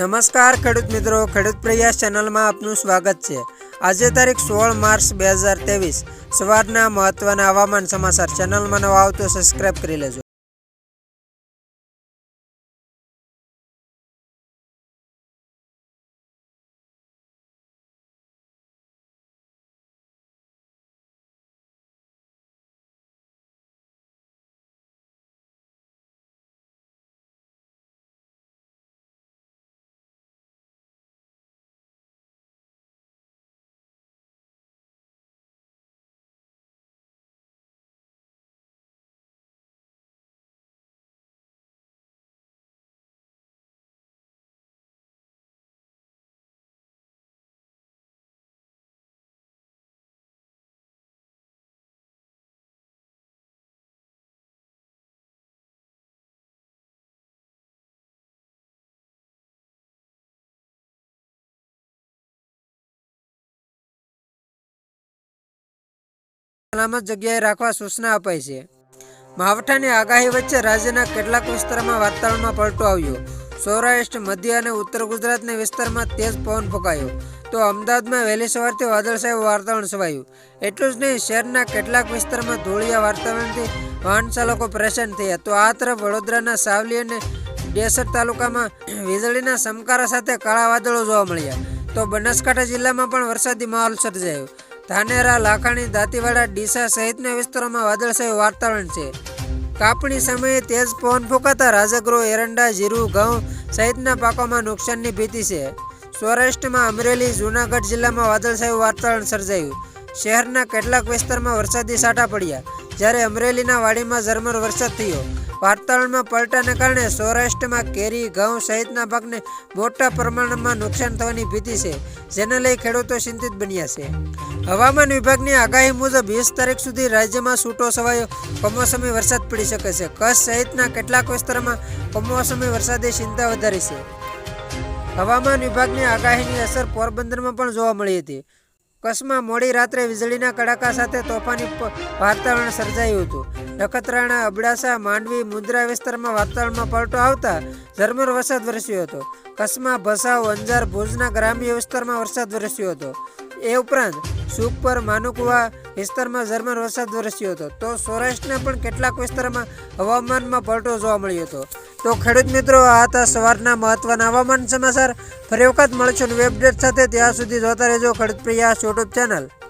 નમસ્કાર, ખેડૂત મિત્રો. ખેડૂત પ્રયાસ ચેનલમાં આપનું સ્વાગત છે. આજે તારીખ સોળ માર્ચ બે હજાર ત્રેવીસ. સવારના મહત્વના હવામાન સમાચાર. ચેનલમાં નવા આવતો સબસ્ક્રાઇબ કરી લેજો. સલામત જગ્યાએ રાખવા સૂચના અપાઈ છે. માવઠાની આગાહી વચ્ચે રાજ્યના કેટલાક વિસ્તારોમાં વાતાવરણમાં પલટો આવ્યો. સૌરાષ્ટ્ર, મધ્ય અને ઉત્તર ગુજરાતના વિસ્તારમાં તેજ પવન ફૂંકાયો. તો અમદાવાદમાં વહેલી સવારથી વાદળછાયું વાતાવરણ છવાયું. એટલું જ નહીં, શહેરના કેટલાક વિસ્તારમાં ધૂળિયા વાતાવરણથી વાહન ચાલકો પરેશાન થયા. તો આ તરફ વડોદરાના સાવલી અને ડેસર તાલુકામાં વીજળીના સમકારા સાથે કાળા વાદળો જોવા મળ્યા. તો બનાસકાંઠા જિલ્લામાં પણ વરસાદી માહોલ સર્જાયો. ધાનેરા, લાખાણી, દાંતીવાડા, ડીસા સહિતના વિસ્તારોમાં વાદળછાયું વાતાવરણ છે. કાપણી સમયે તેજ પવન ફૂંકાતા રાજગૃહ, એરંડા, જીરું, ઘઉં સહિતના પાકોમાં નુકસાનની ભીતિ છે. સૌરાષ્ટ્રમાં અમરેલી, જૂનાગઢ જિલ્લામાં વાદળછાયું વાતાવરણ સર્જાયું. શહેરના કેટલાક વિસ્તારમાં વરસાદી સાટા પડ્યા, જ્યારે અમરેલીના વાડીમાં ઝરમર વરસાદ થયો. વાતાવરણમાં પલટાને કારણે સૌરાષ્ટ્રમાં કેરી, ઘઉં સહિતના પાકને મોટા પ્રમાણમાં નુકસાન થવાની ભીતિ છે, જેને લઈ ખેડૂતો ચિંતિત બન્યા છે. હવામાન વિભાગની આગાહી મુજબ વીસ તારીખ સુધી રાજ્યમાં છૂટો છવાયો. કમોસમી વરસાદ પડી શકે છે. કચ્છ સહિતના કેટલાક વિસ્તારોમાં કમોસમી વરસાદે ચિંતા વધારી છે. હવામાન વિભાગની આગાહીની અસર પોરબંદરમાં પણ જોવા મળી હતી. કચ્છમાં મોડી રાત્રે વીજળીના કડાકા સાથે તોફાની વાતાવરણ સર્જાયું હતું. નખત્રાણા, અબડાસા, માંડવી, મુદ્રા વિસ્તારમાં વાતાવરણમાં પલટો આવતા ઝરમર વરસાદ વરસ્યો હતો. કચ્છમાં ભસાવ, અંજાર, ભુજના ગ્રામ્ય વિસ્તારમાં વરસાદ વરસ્યો હતો. એ ઉપરાંત સુખપર માનુકુવા વિસ્તારમાં ઝરમર વરસાદ વરસ્યો હતો. તો સૌરાષ્ટ્રના પણ કેટલાક વિસ્તારોમાં હવામાનમાં પલટો જોવા મળ્યો હતો. તો ખેડૂત મિત્રો, આ હતા સવારના મહત્વના હવામાન સમાચાર. ફરી વખત મળશું નવી અપડેટ સાથે. ત્યાં સુધી જોતા રહેજો ખેડૂત પ્રિયા યુટ્યુબ ચેનલ